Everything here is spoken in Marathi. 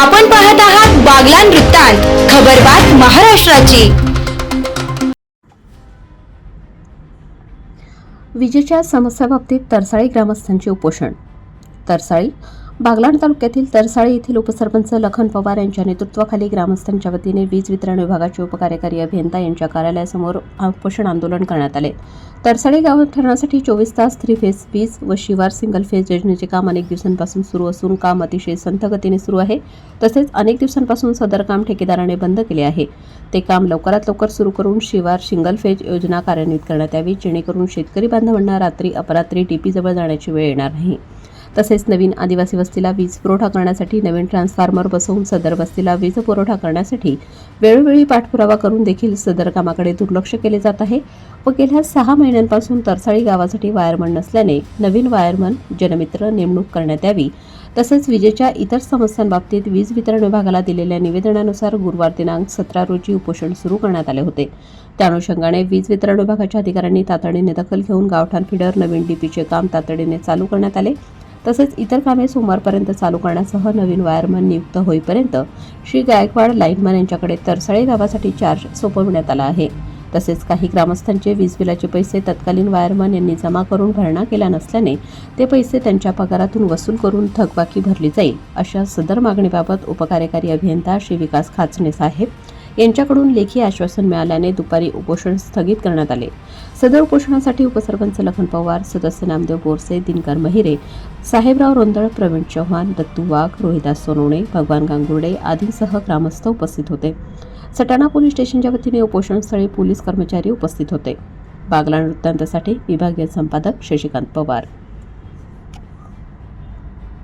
आपण पाहत आहात बागलान वृत्तांत खबरबात महाराष्ट्राची. विजेच्या समस्याबाबतीत तरसाळी ग्रामस्थांचे उपोषण. तरसाळी बागलाण तालुक्यातील तरसाळी येथील उपसरपंच लखन पवार यांच्या नेतृत्वाखाली ग्रामस्थांच्या वतीने वीज वितरण विभागाचे उपकार्यकारी अभियंता यांच्या कार्यालयासमोर उपोषण आंदोलन करण्यात आले. तरसाळी गावात ठरण्यासाठी चोवीस तास थ्री फेज वीज व शिवार सिंगल फेज योजनेचे काम अनेक दिवसांपासून सुरू असून काम अतिशय संथ गतीने सुरू आहे. तसेच अनेक दिवसांपासून सदर काम ठेकेदाराने बंद केले आहे. ते काम लवकरात लवकर सुरू करून शिवार सिंगल फेज योजना कार्यान्वित करण्यात यावी जेणेकरून शेतकरी बांधवांना रात्री अपरात्री टीपीजवळ जाण्याची वेळ येणार नाही. तसेच नवीन आदिवासी वस्तीला वीज पुरवठा करण्यासाठी नवीन ट्रान्सफॉर्मर बसवून सदर वस्तीला वीज पुरवठा करण्यासाठी वेळोवेळी पाठपुरावा करून देखील सदर कामाकडे दुर्लक्ष केले जात आहे. व गेल्या सहा महिन्यांपासून तरसाळी गावासाठी वायरमन नसल्याने नवीन वायरमन जनमित्र नेमणूक करण्यात यावी. तसेच विजेच्या इतर समस्यांबाबतीत वीज वितरण विभागाला दिलेल्या निवेदनानुसार गुरुवार दिनांक सतरा रोजी उपोषण सुरू करण्यात आले होते. त्या अनुषंगाने वीज वितरण विभागाच्या अधिकाऱ्यांनी तातडीने दखल घेऊन गावठाण फिडर नवीन डीपीचे काम तातडीने चालू करण्यात आले. तसेच इतर कामे सोमवारपर्यंत चालू करण्यासह नवीन वायरमन नियुक्त होईपर्यंत श्री गायकवाड लाईनमन यांच्याकडे तरसाळे गावासाठी चार्ज सोपविण्यात आला आहे. तसेच काही ग्रामस्थांचे वीज बिलाचे पैसे तत्कालीन वायरमन यांनी जमा करून भरणा केला नसल्याने ते पैसे त्यांच्या पगारातून वसूल करून थकबाकी भरली जाईल अशा सदर मागणीबाबत उपकार्यकारी अभियंता श्री विकास खाचणे साहेब यांच्याकडून लेखी आश्वासन मिळाल्याने दुपारी उपोषण स्थगित करण्यात आले. सदर उपोषणासाठी उपसरपंच लखन पवार सदस्य नामदेव बोरसे दिनकर महिरे साहेबराव रोंदळ प्रवीण चव्हाण दत्तू वाघ रोहिदास सोनवणे भगवान गांगुर्डे आदींसह ग्रामस्थ उपस्थित होते. सटाणा पोलीस स्टेशनच्या वतीने उपोषणस्थळी पोलीस कर्मचारी उपस्थित होते. बागला वृत्तांतासाठी विभागीय संपादक शशिकांत पवार.